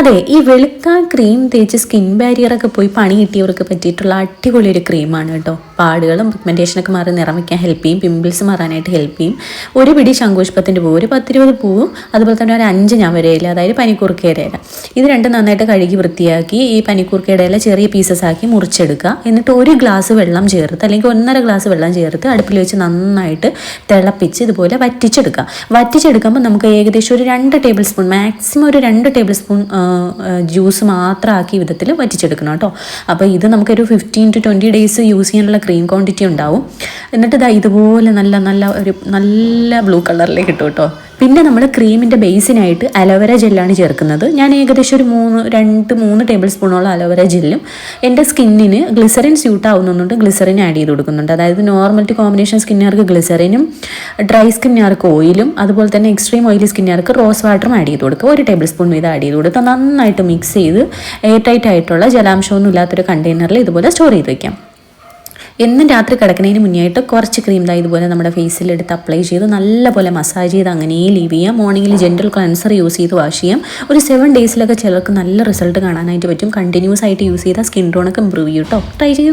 അതെ ഈ വെളുക്ക ക്രീം തേച്ച് സ്കിൻ ബാരിയറൊക്കെ പോയി പണി കിട്ടിയവർക്ക് പറ്റിയിട്ടുള്ള അടിപൊളി ഒരു ക്രീമാണ് കേട്ടോ. പാടുകളും പിഗ്മെന്റേഷനൊക്കെ മാറി നിറം വയ്ക്കാൻ ഹെൽപ്പ് ചെയ്യും പിമ്പിൾസ് മാറാനായിട്ട് ഹെൽപ്പ് ചെയ്യും. ഒരു പിടി ശങ്കുഷ്പത്തിന്റെ പൂവ് ഒരു പത്തിരുപത് പൂവും അതുപോലെ തന്നെ ഒരു അഞ്ച് ഞാൻ വരെയില്ല അതായത് പനിക്കൂർക്കയുടെ ഇല. ഇത് രണ്ടും നന്നായിട്ട് കഴുകി വൃത്തിയാക്കി ഈ പനിക്കൂർക്കയുടെ ഇല ചെറിയ പീസസ് ആക്കി മുറിച്ചെടുക്കുക. എന്നിട്ട് ഒരു ഗ്ലാസ് വെള്ളം ചേർത്ത് അല്ലെങ്കിൽ ഒന്നര ഗ്ലാസ് വെള്ളം ചേർത്ത് അടുപ്പിൽ വെച്ച് നന്നായിട്ട് തിളപ്പിച്ച് ഇതുപോലെ വറ്റിച്ചെടുക്കുക. വറ്റിച്ചെടുക്കുമ്പോൾ നമുക്ക് ഏകദേശം ഒരു രണ്ട് ടേബിൾ സ്പൂൺ മാക്സിമം ഒരു രണ്ട് ടേബിൾ സ്പൂൺ ജ്യൂസ് മാത്രമാക്കി വിധത്തിൽ വറ്റിച്ചെടുക്കണം കേട്ടോ. അപ്പോൾ ഇത് നമുക്കൊരു fifteen to twenty days use ചെയ്യാനുള്ള ക്രീം ക്വാണ്ടിറ്റി ഉണ്ടാവും. എന്നിട്ട് ഇതാ ഇതുപോലെ നല്ല നല്ല ഒരു നല്ല ബ്ലൂ കളറിലേക്ക് കിട്ടും കേട്ടോ. പിന്നെ നമ്മൾ ക്രീമിന്റെ ബേസിനായിട്ട് അലോവേര ജെല്ലാണ് ചേർക്കുന്നത്. ഞാൻ ഏകദേശം ഒരു മൂന്ന് രണ്ട് മൂന്ന് ടേബിൾ സ്പൂണോളം അലോവേര ജെല്ലും എന്റെ സ്കിന്നിന് ഗ്ലിസറിൻ സ്യൂട്ട് ആവുന്നുണ്ട്. ഗ്ലിസറിൻ ആഡ് ചെയ്ത് കൊടുക്കുന്നുണ്ട്. അതായത് നോർമൽ കോമ്പിനേഷൻ സ്കിന്നുകാർക്ക് ഗ്ലിസറിനും ഡ്രൈ സ്കിന്നുകാർക്ക് ഓയിലും അതുപോലെ തന്നെ എക്സ്ട്രീം ഓയിലി സ്കിന്നുകാർക്ക് റോസ് വാട്ടറും ആഡ് ചെയ്ത് കൊടുക്കുക. ഒരു ടേബിൾ സ്പൂൺ വീതം ആഡ് ചെയ്ത് കൊടുക്കുക നന്നായിട്ട് മിക്സ് ചെയ്ത് എയർ ടൈറ്റ് ആയിട്ടുള്ള ജലാംശമൊന്നും ഇല്ലാത്തൊരു കണ്ടെയ്നറിൽ ഇതുപോലെ സ്റ്റോർ ചെയ്ത് വയ്ക്കാം എന്നും രാത്രി കിടക്കുന്നതിന് മുന്നേയായിട്ട് കുറച്ച് ക്രീം ദാ ഇതുപോലെ നമ്മുടെ ഫേസിൽ എടുത്ത് അപ്ലൈ ചെയ്ത് നല്ലപോലെ മസാജ് ചെയ്ത് അങ്ങനെ ലീവ് ചെയ്യാം. മോർണിംഗിൽ ജെന്റൽ ക്ലൻസർ യൂസ് ചെയ്ത് വാഷ് ചെയ്യാം. ഒരു സെവൻ ഡേയ്സിലൊക്കെ ചിലർക്ക് നല്ല റിസൾട്ട് കാണാനായിട്ട് പറ്റും. കണ്ടിന്യൂസ് ആയിട്ട് യൂസ് ചെയ്താൽ സ്കിൻ ടോണൊക്കെ ഇമ്പ്രൂവ് ചെയ്യും കേട്ടോ ട്രൈ ചെയ്ത്